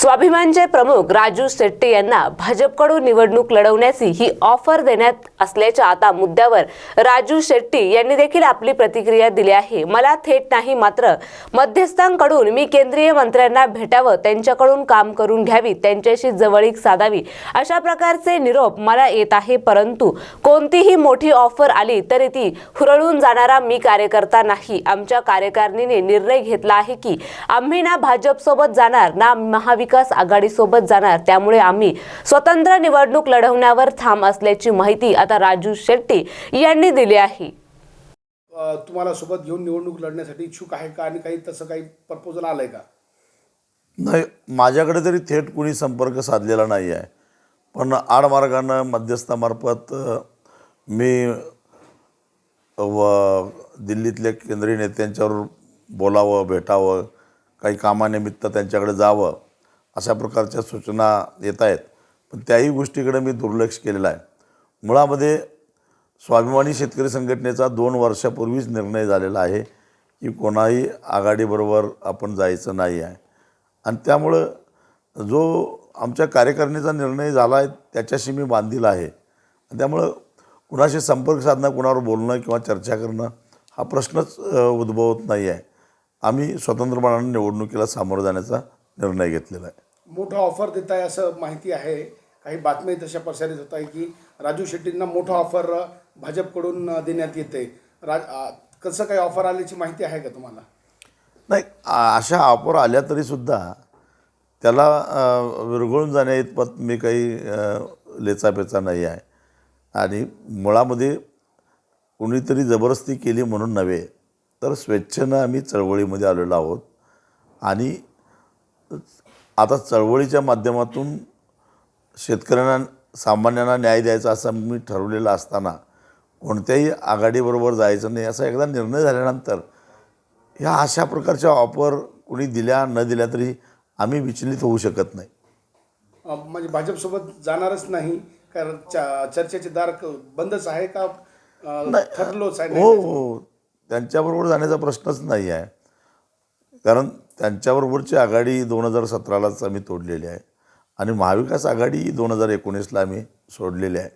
स्वाभिमानचे प्रमुख राजू शेट्टी यांना भाजपकडून निवडणूक लढवण्याची ही ऑफर देण्यात असल्याच्या आता मुद्द्यावर राजू शेट्टी यांनी देखील आपली प्रतिक्रिया दिली आहे. मला थेट नाही मात्र मध्यस्थांकडून मी केंद्रीय मंत्र्यांना भेटावं त्यांच्याकडून काम करून घ्यावी त्यांच्याशी जवळीक साधावी अशा प्रकारचे निरोप मला येत आहे. परंतु कोणतीही मोठी ऑफर आली तरी ती हुरळून जाणारा मी कार्यकर्ता नाही. आमच्या कार्यकारिणीने निर्णय घेतला आहे की आम्ही ना भाजपसोबत जाणार ना महाविकास आघाडीसोबत जाणार. त्यामुळे आम्ही स्वतंत्र निवडणूक लढवण्यावर ठाम असल्याची माहिती आता राजू शेट्टी यांनी दिली आहे. तुम्हाला सोबत घेऊन निवडणूक लढण्यासाठी इच्छुक आहे का आणि काही तसं काही प्रपोजल आलंय का? नाही माझ्याकडे तरी थेट कुणी संपर्क साधलेला नाही आहे. पण आडमार्गानं मध्यस्थामार्फत मी व दिल्लीतल्या केंद्रीय नेत्यांच्यावर बोलावं भेटावं काही कामानिमित्त त्यांच्याकडे जावं अशा प्रकारच्या सूचना येत आहेत. पण त्याही गोष्टीकडे मी दुर्लक्ष केलेलं आहे. मुळामध्ये स्वाभिमानी शेतकरी संघटनेचा दोन वर्षापूर्वीच निर्णय झालेला आहे की कोणाही आघाडीबरोबर आपण जायचं नाही आहे. आणि त्यामुळं जो आमच्या कार्यकारिणीचा निर्णय झाला आहे त्याच्याशी मी बांधील आहे. त्यामुळं कुणाशी संपर्क साधणं कुणावर बोलणं किंवा चर्चा करणं हा प्रश्नच उद्भवत नाही आहे. आम्ही स्वतंत्रपणाने निवडणुकीला सामोरं जाण्याचा निर्णय घेतलेला आहे. मोठं ऑफर देत आहे असं माहिती आहे. काही बातम्या तशा प्रसारित होत आहे की राजू शेट्टींना मोठं ऑफर भाजपकडून देण्यात येते राज कसं काही ऑफर आल्याची माहिती आहे का तुम्हाला? नाही अशा ऑफर आल्या तरीसुद्धा त्याला विरघळून जाण्या इतपत मी काही लेचापेचा नाही आहे. आणि मुळामध्ये कुणीतरी जबरदस्ती केली म्हणून नव्हे तर स्वेच्छेनं आम्ही चळवळीमध्ये आलेलो आहोत. आणि आता चळवळीच्या माध्यमातून शेतकऱ्यांना सामान्यांना न्याय द्यायचा असं मी ठरवलेलं असताना कोणत्याही आघाडीबरोबर जायचं नाही असा एकदा निर्णय झाल्यानंतर ह्या अशा प्रकारच्या ऑफर कुणी दिल्या न दिल्या तरी आम्ही विचलित होऊ शकत नाही. म्हणजे भाजपसोबत जाणारच नाही कारण चर्चेचे दार बंदच आहे का? ठरलोच आहे हो हो. त्यांच्याबरोबर जाण्याचा प्रश्नच नाही आहे. कारण त्यांच्याबरोबरची आघाडी दोन हजार सतरालाच आम्ही तोडलेली आहे. आणि महाविकास आघाडी दोन हजार एकोणीसला आम्ही सोडलेली आहे.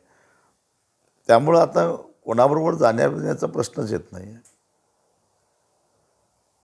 त्यामुळं आता कोणाबरोबर जाण्याचा प्रश्नच येत नाही आहे